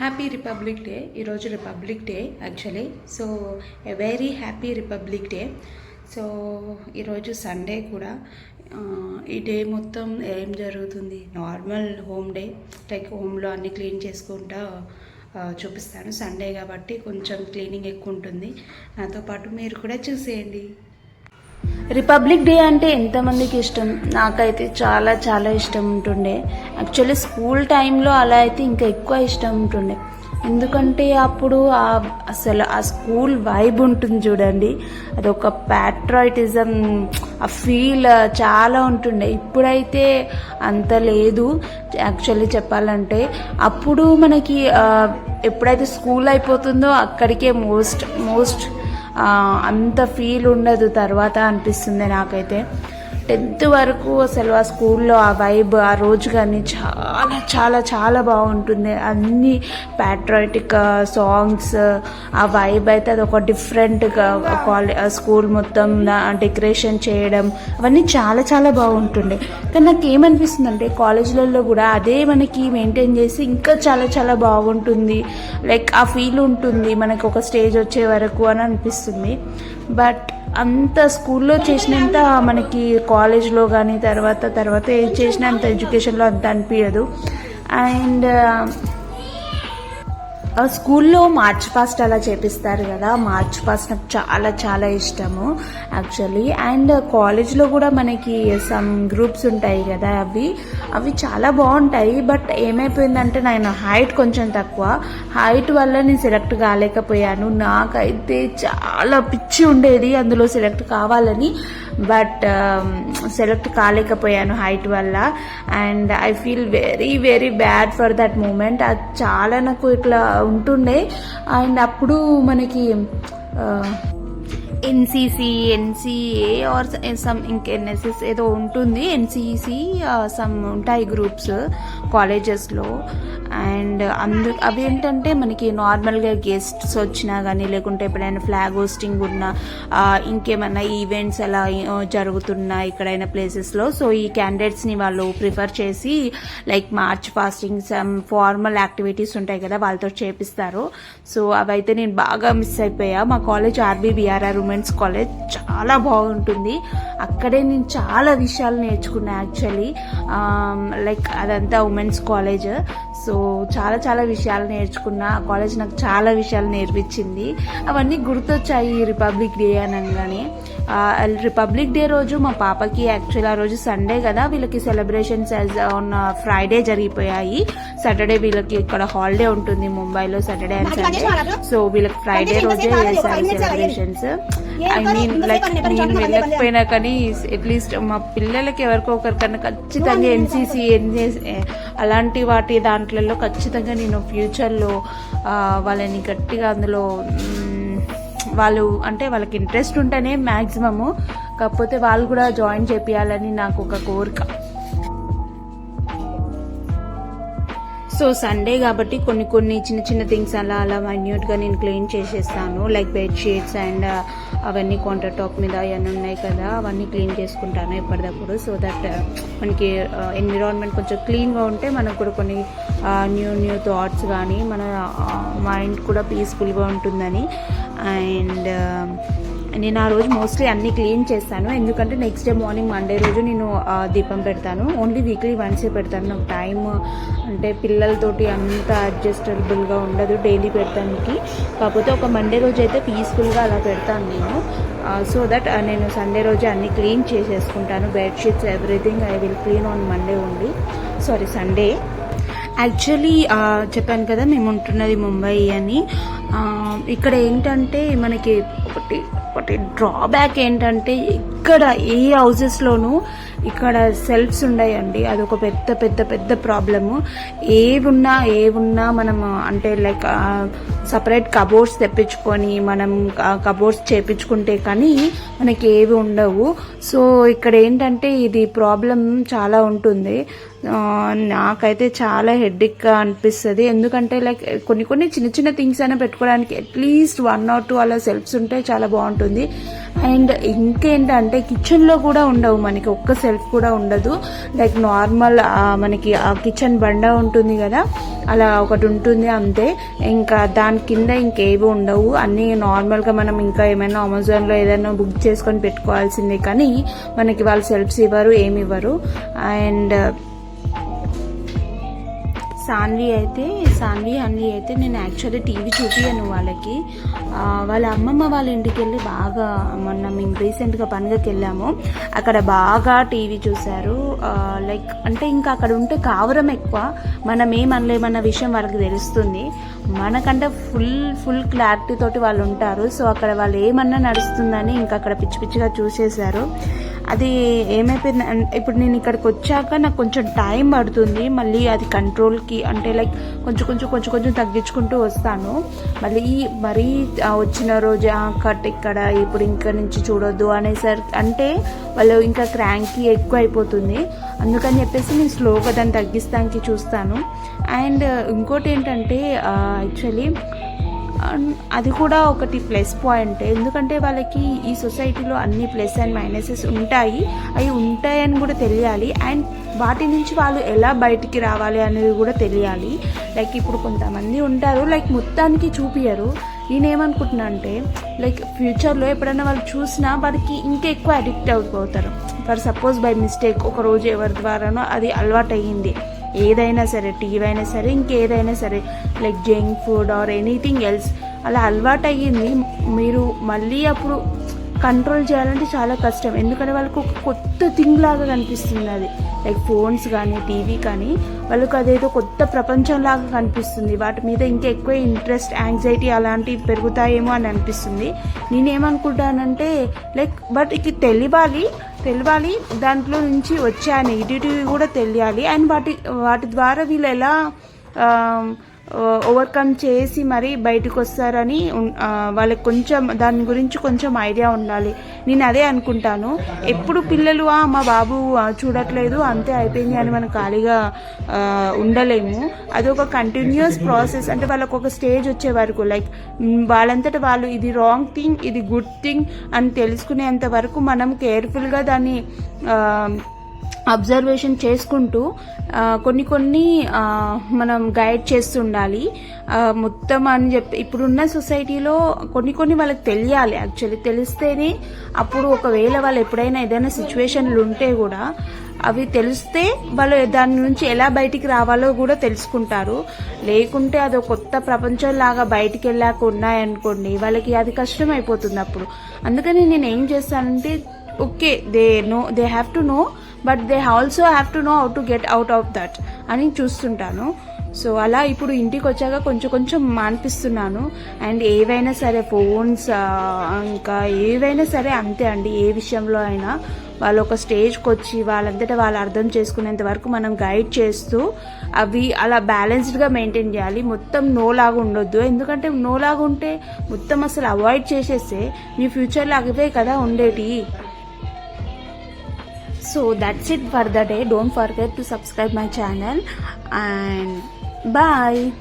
Happy republic day ఈరోజు republic day actually so a very happy republic day so ఈరోజు Sunday కూడా ఈ day మొత్తం ఏం జరుగుతుంది? నార్మల్ హోమ్ డే లైక్ హోమ్లో అన్ని క్లీన్ చేసుకుంటా చూపిస్తాను. సండే కాబట్టి కొంచెం క్లీనింగ్ ఎక్కువ ఉంటుంది. నాతో పాటు మీరు కూడా చూసేయండి. రిపబ్లిక్ డే అంటే ఎంతమందికి ఇష్టం? నాకైతే చాలా చాలా ఇష్టం ఉంటుండే. యాక్చువల్లీ స్కూల్ టైంలో అలా అయితే ఇంకా ఎక్కువ ఇష్టం ఉంటుండే. ఎందుకంటే అప్పుడు ఆ అసలు ఆ స్కూల్ వైబ్ ఉంటుంది చూడండి. అదొక ప్యాట్రాయిటిజం ఆ ఫీల్ చాలా ఉంటుండే. ఇప్పుడైతే అంత లేదు. యాక్చువల్లీ చెప్పాలంటే అప్పుడు మనకి ఎప్పుడైతే స్కూల్ అయిపోతుందో అక్కడికే మోస్ట్ మోస్ట్ అంత ఫీల్ ఉండదు తర్వాత అనిపిస్తుంది నాకైతే. టెన్త్ వరకు అసలు ఆ స్కూల్లో ఆ వైబ్ ఆ రోజు కానీ చాలా చాలా చాలా బాగుంటుంది. అన్ని ప్యాట్రాయిటిక్ సాంగ్స్ ఆ వైబ్ అయితే అది ఒక డిఫరెంట్గా కాలే స్కూల్ మొత్తం డెకరేషన్ చేయడం అవన్నీ చాలా చాలా బాగుంటుండే. కానీ నాకు ఏమనిపిస్తుంది అంటే కాలేజీలలో కూడా అదే మనకి మెయింటైన్ చేసి ఇంకా చాలా చాలా బాగుంటుంది. లైక్ ఆ ఫీల్ ఉంటుంది మనకు ఒక స్టేజ్ వచ్చే వరకు అని అనిపిస్తుంది. బట్ అంత స్కూల్లో చేసినంత మనకి కాలేజ్లో కానీ తర్వాత తర్వాత ఏది అంత ఎడ్యుకేషన్లో అంత అనిపించదు అండ్ స్కూల్లో మార్చ్ పాస్ట్ అలా చేపిస్తారు కదా. మార్చ్ పాస్ట్ నాకు చాలా చాలా ఇష్టము యాక్చువల్లీ అండ్ కాలేజ్లో కూడా మనకి సమ్ గ్రూప్స్ ఉంటాయి కదా అవి. అవి చాలా బాగుంటాయి బట్ ఏమైపోయిందంటే నేను హైట్ కొంచెం తక్కువ. హైట్ వల్ల నేను సెలెక్ట్ కాలేకపోయాను. నాకైతే చాలా పిచ్చి ఉండేది అందులో సెలెక్ట్ కావాలని బట్ సెలెక్ట్ um, కాలేకపోయాను హైట్ వల్ల. And I feel very very bad for that moment అది చాలా నాకు ఇట్లా ఉంటుండే. అండ్ అప్పుడు మనకి ఎన్సీసీ ఎన్సీఏ ఆర్ సమ్ ఇంకెన్ఎస్ఎస్ ఏదో ఉంటుంది. ఎన్సీసీ సమ్ ఉంటాయి గ్రూప్స్ కాలేజెస్లో. అండ్ అందు అవి ఏంటంటే మనకి నార్మల్గా గెస్ట్స్ వచ్చినా కానీ లేకుంటే ఎప్పుడైనా ఫ్లాగ్ హోస్టింగ్ ఉన్నా ఇంకేమైనా ఈవెంట్స్ అలా జరుగుతున్నా ఎక్కడైనా ప్లేసెస్లో. సో ఈ క్యాండిడేట్స్ని వాళ్ళు ప్రిఫర్ చేసి like march fasting some formal activities ఉంటాయి కదా వాళ్ళతో చేపిస్తారు. సో అవైతే నేను బాగా మిస్ అయిపోయా. మా కాలేజ్ ఆర్బీబీఆర్ఆర్ ఉమెన్స్ కాలేజ్ చాలా బాగుంటుంది. అక్కడే నేను చాలా విషయాలు నేర్చుకున్నా యాక్చువల్లీ. లైక్ అదంతా ఉమెన్ ఉమెన్స్ కాలేజ్ సో చాలా చాలా విషయాలు నేర్చుకున్నా. ఆ కాలేజ్ నాకు చాలా విషయాలు నేర్పించింది. అవన్నీ గుర్తొచ్చాయి రిపబ్లిక్ డే అనగానే. రిపబ్లిక్ డే రోజు మా పాపకి యాక్చువల్ ఆ రోజు సండే కదా. వీళ్ళకి సెలబ్రేషన్స్ ఆన్ ఫ్రైడే జరిగిపోయాయి. సాటర్డే వీళ్ళకి ఇక్కడ హాలిడే ఉంటుంది ముంబైలో సాటర్డే అండ్ సండే సో వీళ్ళకి? ఫ్రైడే రోజే చేశారు సెలబ్రేషన్స్ ఐ మీన్ లైక్ నేను వెళ్ళకపోయినా కానీ అట్లీస్ట్ మా పిల్లలకి ఎవరికో ఒకరికన్నా ఖచ్చితంగా ఎన్సీసీ అలాంటి వాటి దాంట్లలో ఖచ్చితంగా నేను ఫ్యూచర్లో వాళ్ళని గట్టిగా అందులో వాళ్ళు అంటే వాళ్ళకి ఇంట్రెస్ట్ ఉంటేనే మ్యాక్సిమము కాకపోతే వాళ్ళు కూడా జాయిన్ చేపియాలని నాకు ఒక కోరిక. సో సండే కాబట్టి కొన్ని కొన్ని చిన్న చిన్న థింగ్స్ అలా అలా మైన్యూట్గా నేను క్లీన్ చేసేస్తాను. లైక్ బెడ్ షీట్స్ అండ్ అవన్నీ కౌంటర్ టాప్ మీద అవన్నీ ఉన్నాయి కదా అవన్నీ క్లీన్ చేసుకుంటాను ఎప్పటికప్పుడు సో దట్ uh, మనకి uh, ఎన్విరాన్మెంట్ కొంచెం క్లీన్గా ఉంటే మనకు కూడా కొన్ని న్యూ న్యూ థాట్స్ కానీ మన uh, మైండ్ కూడా పీస్ఫుల్గా ఉంటుందని. అండ్ నేను ఆ రోజు మోస్ట్లీ అన్ని క్లీన్ చేస్తాను ఎందుకంటే నెక్స్ట్ డే మార్నింగ్ మండే రోజు నేను దీపం పెడతాను. ఓన్లీ వీక్లీ వన్సే పెడతాను. నాకు టైం అంటే పిల్లలతోటి అంత అడ్జస్టబుల్గా ఉండదు డైలీ పెడతానికి. కాకపోతే ఒక మండే రోజు అయితే పీస్ఫుల్గా అలా పెడతాను నేను. సో దట్ నేను సండే రోజు అన్ని క్లీన్ చేసేసుకుంటాను. Bedsheets everything I will clean on Monday only sorry Sunday actually చెప్పాను కదా మేము ఉంటున్నది ముంబై అని. ఇక్కడ ఏంటంటే మనకి ఒకటి ఒకటి డ్రాబ్యాక్ ఏంటంటే ఇక్కడ ఏ హౌసెస్లోనూ ఇక్కడ సెల్ఫ్స్ ఉన్నాయండి అదొక పెద్ద పెద్ద పెద్ద ప్రాబ్లము ఏవున్నా ఏవున్నా మనం అంటే లైక్ సపరేట్ కబోర్డ్స్ తెప్పించుకొని మనం కబోర్డ్స్ చేపించుకుంటే కానీ మనకి ఏవి ఉండవు. సో ఇక్కడ ఏంటంటే ఇది ప్రాబ్లం చాలా ఉంటుంది. నాకైతే చాలా హెడ్డిక్గా అనిపిస్తుంది. ఎందుకంటే లైక్ కొన్ని కొన్ని చిన్న చిన్న థింగ్స్ అయినా పెట్టుకోవడానికి అట్లీస్ట్ వన్ ఆర్ టూ అలా సెల్ఫ్స్ ఉంటే చాలా బాగుంటుంది. అండ్ ఇంకేంటంటే కిచెన్లో కూడా ఉండవు మనకి. ఒక్క సెల్ఫ్ కూడా ఉండదు. లైక్ నార్మల్ మనకి ఆ కిచెన్ బండ ఉంటుంది కదా. అలా ఒకటి ఉంటుంది అంతే. ఇంకా దాని కింద ఇంకేవి ఉండవు. అన్నీ నార్మల్గా మనం ఇంకా ఏమైనా అమెజాన్లో ఏదైనా బుక్ చేసుకొని పెట్టుకోవాల్సిందే. కానీ మనకి వాళ్ళు సెల్ఫ్స్ ఇవ్వరు ఏమి ఇవ్వరు. అండ్ సాన్వి అయితే సాన్వి అన్వి అయితే నేను యాక్చువల్లీ టీవీ చూపియను వాళ్ళకి. వాళ్ళ అమ్మమ్మ వాళ్ళ ఇంటికి వెళ్ళి బాగా మొన్న మేము రీసెంట్గా పండుగకి వెళ్ళాము అక్కడ బాగా టీవీ చూశారు. లైక్ అంటే ఇంకా అక్కడ ఉంటే కావరం ఎక్కువ. మనం ఏమనలేమన్న విషయం వాళ్ళకి తెలుస్తుంది. మనకంటే ఫుల్ ఫుల్ క్లారిటీ తోటి వాళ్ళు ఉంటారు. సో అక్కడ వాళ్ళు ఏమన్నా నడుస్తుందని ఇంకా అక్కడ పిచ్చి పిచ్చిగా చూసేశారు. అది ఏమైపోయింది ఇప్పుడు నేను ఇక్కడికి వచ్చాక నాకు కొంచెం టైం పడుతుంది. మళ్ళీ అది కంట్రోల్కి అంటే లైక్ కొంచెం కొంచెం కొంచెం కొంచెం తగ్గించుకుంటూ వస్తాను. మళ్ళీ మరీ వచ్చిన రోజు కట్ ఇక్కడ ఇప్పుడు ఇంకా నుంచి చూడొద్దు అనేసరికి అంటే వాళ్ళు ఇంకా క్రాంక్కి ఎక్కువ అయిపోతుంది. అందుకని చెప్పేసి నేను స్లోగా దాన్ని తగ్గిస్తానికి చూస్తాను. అండ్ ఇంకోటి ఏంటంటే యాక్చువల్లీ అది కూడా ఒకటి ప్లస్ పాయింట్. ఎందుకంటే వాళ్ళకి ఈ సొసైటీలో అన్ని ప్లస్ అండ్ మైనసెస్ ఉంటాయి. అవి ఉంటాయని కూడా తెలియాలి. అండ్ వాటి నుంచి వాళ్ళు ఎలా బయటికి రావాలి అనేది కూడా తెలియాలి. లైక్ ఇప్పుడు కొంతమంది ఉంటారు. లైక్ మొత్తానికి చూపించరు నేనేమనుకుంటున్నా అంటే లైక్ ఫ్యూచర్లో ఎప్పుడైనా వాళ్ళు చూసినా వారికి ఇంకా ఎక్కువ అడిక్ట్ అయిపోతారు ఫర్ సపోజ్ బై మిస్టేక్ ఒక రోజు ఎవరి ద్వారానో అది అలవాటు అయ్యింది ఏదైనా సరే టీవీ అయినా సరే ఇంకేదైనా సరే like junk food or anything else అలా అలవాటు అయ్యింది మీరు మళ్ళీ అప్పుడు కంట్రోల్ చేయాలంటే చాలా కష్టం. ఎందుకంటే వాళ్ళకు ఒక కొత్త థింగ్ లాగా కనిపిస్తుంది అది. లైక్ ఫోన్స్ కానీ టీవీ కానీ వాళ్ళకు అదేదో కొత్త ప్రపంచం లాగా కనిపిస్తుంది. వాటి మీద ఇంకా ఎక్కువ ఇంట్రెస్ట్ యాంగ్జైటీ అలాంటివి పెరుగుతాయేమో అని అనిపిస్తుంది. నేనేమనుకుంటానంటే లైక్ బట్ ఇది తెలియాలి. తెలియాలి దాంట్లో నుంచి వచ్చే ఆ నెగిటివిటీ కూడా తెలియాలి. అండ్ వాటి వాటి ద్వారా వీళ్ళు ఎలా ఓవర్కమ్ చేసి మరి బయటకు వస్తారని వాళ్ళకి కొంచెం దాని గురించి కొంచెం ఐడియా ఉండాలి. నేను అదే అనుకుంటాను. ఎప్పుడు పిల్లలు మా బాబు చూడట్లేదు అంతే అయిపోయింది అని మనం ఖాళీగా ఉండలేము. అది ఒక కంటిన్యూస్ ప్రాసెస్ అంటే వాళ్ళకు ఒక స్టేజ్ వచ్చే వరకు లైక్ వాళ్ళంతట వాళ్ళంతటా వాళ్ళు ఇది రాంగ్ థింగ్ ఇది గుడ్ థింగ్ అని తెలుసుకునేంత వరకు మనం కేర్ఫుల్గా దాన్ని అబ్జర్వేషన్ చేసుకుంటూ కొన్ని కొన్ని మనం గైడ్ చేస్తుండాలి. మొత్తం అని చెప్పి ఇప్పుడున్న సొసైటీలో కొన్ని కొన్ని వాళ్ళకి తెలియాలి యాక్చువల్లీ తెలిస్తేనే అప్పుడు ఒకవేళ వాళ్ళు ఎప్పుడైనా ఏదైనా సిచ్యువేషన్లు ఉంటే కూడా అవి తెలిస్తే వాళ్ళు దాని నుంచి ఎలా బయటికి రావాలో కూడా తెలుసుకుంటారు. లేకుంటే అది ఒక కొత్త ప్రపంచం లాగా బయటికి వెళ్ళాక ఉన్నాయనుకోండి వాళ్ళకి అది కష్టం అయిపోతుంది అప్పుడు. అందుకని నేను ఏం చేస్తానంటే okay they know they have to know but they also have to know how to get out of that అని చూస్తుంటాను. సో అలా ఇప్పుడు ఇంటికి వచ్చాక కొంచెం కొంచెం మాన్పిస్తున్నాను అండ్ ఏవైనా సరే ఫోన్స్ ఇంకా ఏవైనా సరే అంతే అండి. ఏ విషయంలో అయినా వాళ్ళు ఒక స్టేజ్కి వచ్చి వాళ్ళంతటా వాళ్ళు అర్థం చేసుకునేంత వరకు మనం గైడ్ చేస్తూ అవి అలా బ్యాలెన్స్డ్గా మెయింటైన్ చేయాలి. మొత్తం నో లాగా ఉండొద్దు. ఎందుకంటే నో లాగా ఉంటే మొత్తం అసలు అవాయిడ్ చేసేస్తే మీ ఫ్యూచర్లో అవే కదా ఉండేటి. So that's it for the day. Don't forget to subscribe my channel and bye.